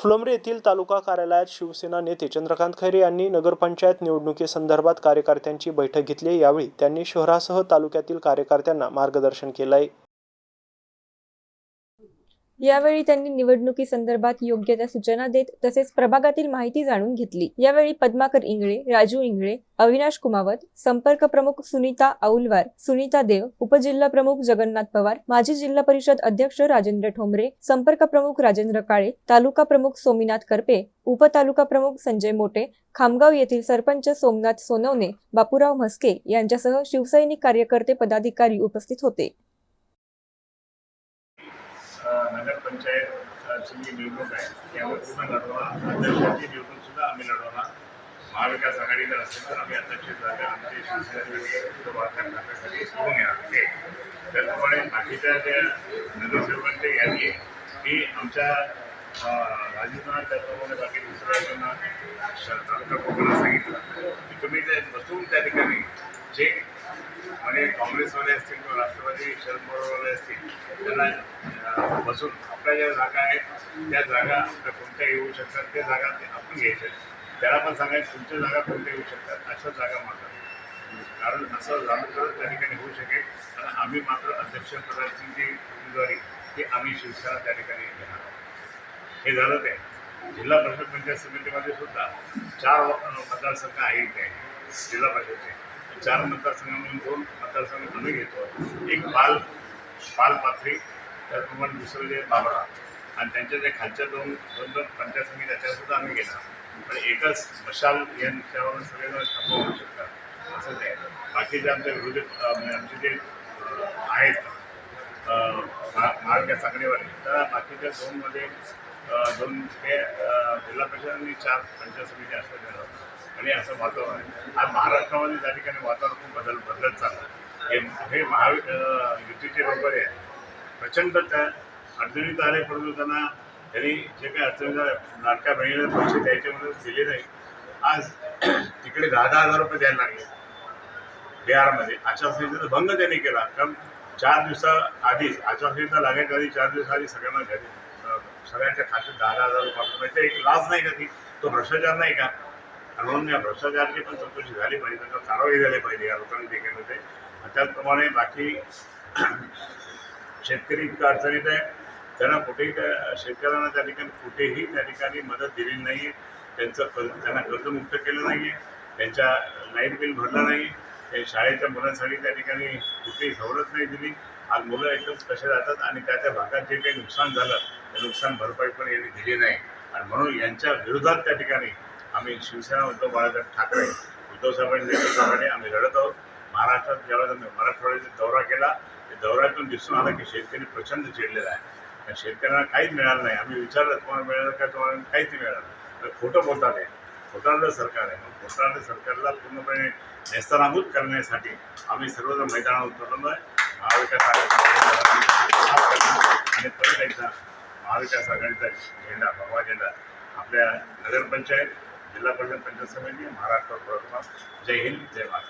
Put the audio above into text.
फुलंब्री येथील तालुका कार्यालयात शिवसेना नेते चंद्रकांत खैरे यांनी नगरपंचायत निवडणुकीसंदर्भात कार्यकर्त्यांची बैठक घेतली यावेळी त्यांनी शहरासह तालुक्यातील कार्यकर्त्यांना मार्गदर्शन केलं आहे. यावेळी त्यांनी निवडणुकी संदर्भात योग्य त्या सूचना देत तसेच प्रभागातील माहिती जाणून घेतली. यावेळी पद्माकर इंगळे राजू इंगळे अविनाश कुमावत संपर्क प्रमुख सुनीता औलवार सुनीता देव उपजिल्हा प्रमुख जगन्नाथ पवार माजी जिल्हा परिषद अध्यक्ष राजेंद्र ठोंबरे संपर्क प्रमुख राजेंद्र काळे तालुका प्रमुख सोमीनाथ करपे उपतालुका प्रमुख संजय मोटे खामगाव येथील सरपंच सोमनाथ सोनवणे बापूराव म्हस्के यांच्यासह शिवसैनिक कार्यकर्ते पदाधिकारी उपस्थित होते. नगरपंचायतची जी निवडणूक आहे यावर पूर्ण लढवणार अध्यक्षाची निवडणूक सुद्धा आम्ही लढवणार. महाविकास आघाडी जर असेल तर आम्ही अध्यक्ष जागा आमचे शिवसेनेसाठी सोडून येणार. हे त्याचप्रमाणे बाकीच्या ज्या नगरसेवकांच्या यादी आहे ती आमच्या राजूना त्याचप्रमाणे बाकी दुसऱ्या तालुका कोकणात सांगितलं. की तुम्ही ते बसून त्या ठिकाणी जे म्हणजे काँग्रेसवाले असतील किंवा राष्ट्रवादी शरद पवारवाले असतील त्यांना बसून आपल्या ज्या जागा आहेत त्या जागा आपल्या कोणत्या येऊ शकतात त्या जागा ते आपण घ्यायच्या त्याला पण सांगायचं तुमच्या जागा कोणत्या येऊ शकतात अशा जागा मागतात कारण असं झालं त्या ठिकाणी होऊ शकेल. आणि आम्ही मात्र अध्यक्षपदाची जी उमेदवारी ती आम्ही शिवसेना त्या ठिकाणी घेणार. हे झालं ते जिल्हा परिषद पंचायत समितीमध्ये सुद्धा चार मतदारसंघ आहेत ते. जिल्हा परिषदचे. चार मतदारसंघामधून दोन मतदारसंघ आम्ही घेतो. एक बाल बालपात्री त्याचप्रमाणे दुसरं जे बाबरा. आणि त्यांच्या जे खालच्या दोन दोन दोन पंचायत समिती आहेत, सुद्धा आम्ही घेणार. पण एकच मशाल यांच्यावर सगळेजण ठाकूर होऊ शकतात. असं ते. बाकीचे आमचे विरोधी म्हणजे आमचे जे आहेत अं, महा- महाविकास आघाडीवाले तर बाकीच्या दोनमध्ये दोन हे जिल्हा परिषदांनी चार पंचायत समिती असं झालं आणि असं वातावरण आहे. आज महाराष्ट्रामध्ये त्या ठिकाणी वातावरण खूप बदल बदलत चाललं हे हे महावि युतीचे लोक आहे प्रचंड त्या अडचणीत आले परंतु त्यांना त्यांनी जे काही अडचणी नाटका बहिणीला पैसे द्यायचे म्हणून दिले नाही. आज तिकडे दहा दहा हजार रुपये द्यायला लागले. बिहारमध्ये आचारसंहितेचा भंग त्यांनी केला. कारण चार दिवसा आधीच आचारसंहिता लागायच्या आधी चार दिवसाआधी सगळ्यांना घरी सगळ्यांच्या खात्यात दहा दहा हजार रुपये म्हणजे एक लाज नाही का ती. तो भ्रष्टाचार नाही का? म्हणून या भ्रष्टाचाराची पण चौकशी झाली पाहिजे. त्यांना कारवाई झाली पाहिजे या लोकांनी देखील ते त्याचप्रमाणे बाकी शेतकरी इतकं अडचणीत आहे. त्यांना कुठेही त्या शेतकऱ्यांना त्या ठिकाणी कुठेही त्या ठिकाणी मदत दिली नाही आहे त्यांचं कर्ज त्यांना कर्जमुक्त केलं नाही आहे त्यांच्या लाइट बिल भरलं नाही ते शाळेच्या मुलांसाठी त्या ठिकाणी कुठेही सवलत नाही दिली. आज मुलं एकदम कसे जातात आणि त्या त्या भागात जे काही नुकसान झालं ते नुकसान भरपाई पण यांनी दिली नाही. आणि म्हणून यांच्या विरोधात त्या ठिकाणी आम्ही शिवसेना उद्धव बाळासाहेब ठाकरे उद्धव साहेबांनी आम्ही लढत आहोत. महाराष्ट्रात ज्यावेळेस आम्ही मराठवाड्याचा दौरा केला त्या दौऱ्यातून दिसून आलं की शेतकरी प्रचंड चिडलेला आहे. आणि शेतकऱ्यांना काहीच मिळालं नाही. आम्ही विचारलं तुम्हाला मिळालं का? तुम्हाला काहीच नाही मिळालं. तर खोटं बोलतात आहे खोटारलं सरकार आहे. मग खोटारलं सरकारला पूर्णपणे नेस्तनाबूत करण्यासाठी आम्ही सर्वजण मैदानावर उतरलो आहे. महाविकास आघाडी आणि परत एकदा महाविकास आघाडीचा झेंडा भगवा झेंडा आपल्या नगरपंचायत जिल्हा परिषद पंचायत समिती महाराष्ट्र जय हिंद जय महाराष्ट्र